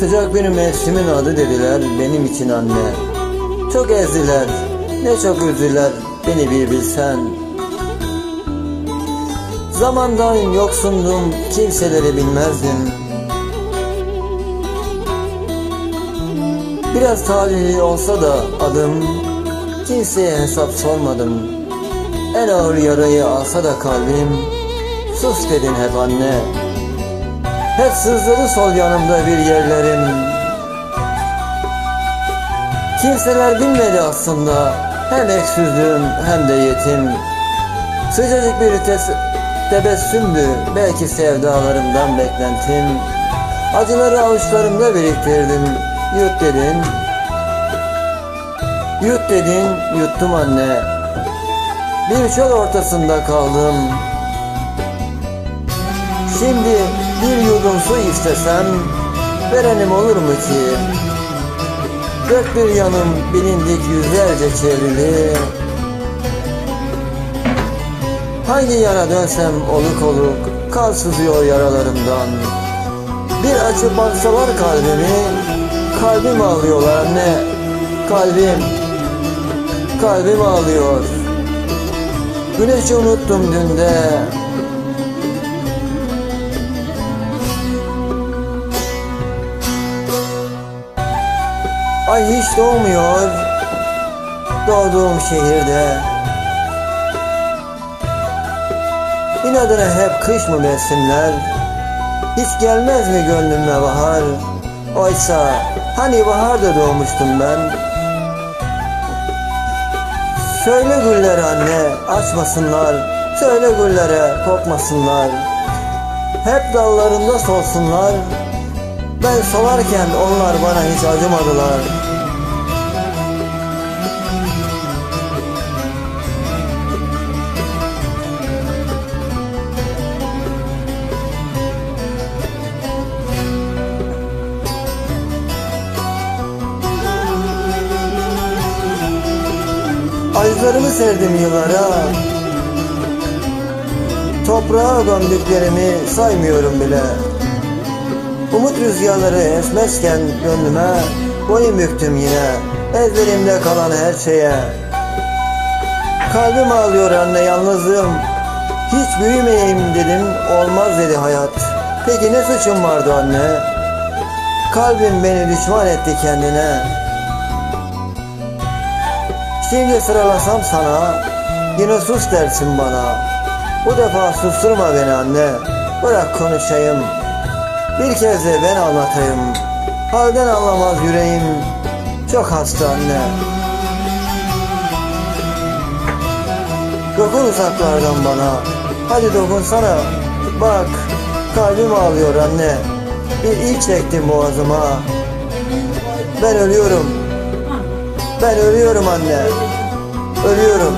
Sıcak bir mevsimin adı dediler benim için anne. Çok ezdiler, ne çok üzdüler beni bir bilsen. Zamandan yoksundum, kimseleri bilmezdim. Biraz talihli olsa da adım, kimseye hesap sormadım. En ağır yarayı alsa da kalbim, sus dedin hep anne. Hep sızladı sol yanımda bir yerlerim. Kimseler bilmedi aslında, hem eksüzdüm hem de yetim. Sıcacık bir tebessümdü belki sevdalarımdan beklentim. Acıları avuçlarımda biriktirdim, yut dedin. Yut dedin, yuttum anne. Bir çöl ortasında kaldım. Şimdi bir yudum su istesem verenim olur mu ki? Dört bir yanım bilindik yüzlerce çevrili. Hangi yana dönsem oluk oluk kan sızıyor yaralarımdan. Bir açıp baksalar kalbimi, kalbim ağlıyorlar anne. Kalbim, kalbim ağlıyor. Güneşi unuttum dünde. Ay hiç doğmuyor doğduğum şehirde. İnadına hep kış mı mevsimler? Hiç gelmez mi gönlüme bahar? Oysa hani baharda doğmuştum ben. Söyle güllere anne açmasınlar. Söyle güllere kokmasınlar. Hep dallarında solsunlar. Ben solarken onlar bana hiç acımadılar. Acılarımı serdim yıllara. Toprağa gömdüklerimi saymıyorum bile. Umut rüzgarları esmezken gönlüme Boyun büktüm yine ezberimde kalan her şeye. Kalbim ağlıyor anne yalnızlığım Hiç büyümeyeyim dedim olmaz dedi hayat. Peki ne suçum vardı anne? Kalbim beni düşman etti kendine Şimdi sıralasam sana Yine sus dersin bana. Bu defa susturma beni anne Bırak konuşayım. Bir kez de ben anlatayım. Halden anlamaz yüreğim. Çok hasta anne. Dokun uzaklardan bana. Hadi dokunsana. Bak kalbim ağlıyor anne. Bir ilk çektim boğazıma. Ben ölüyorum ben ölüyorum anne. Ölüyorum.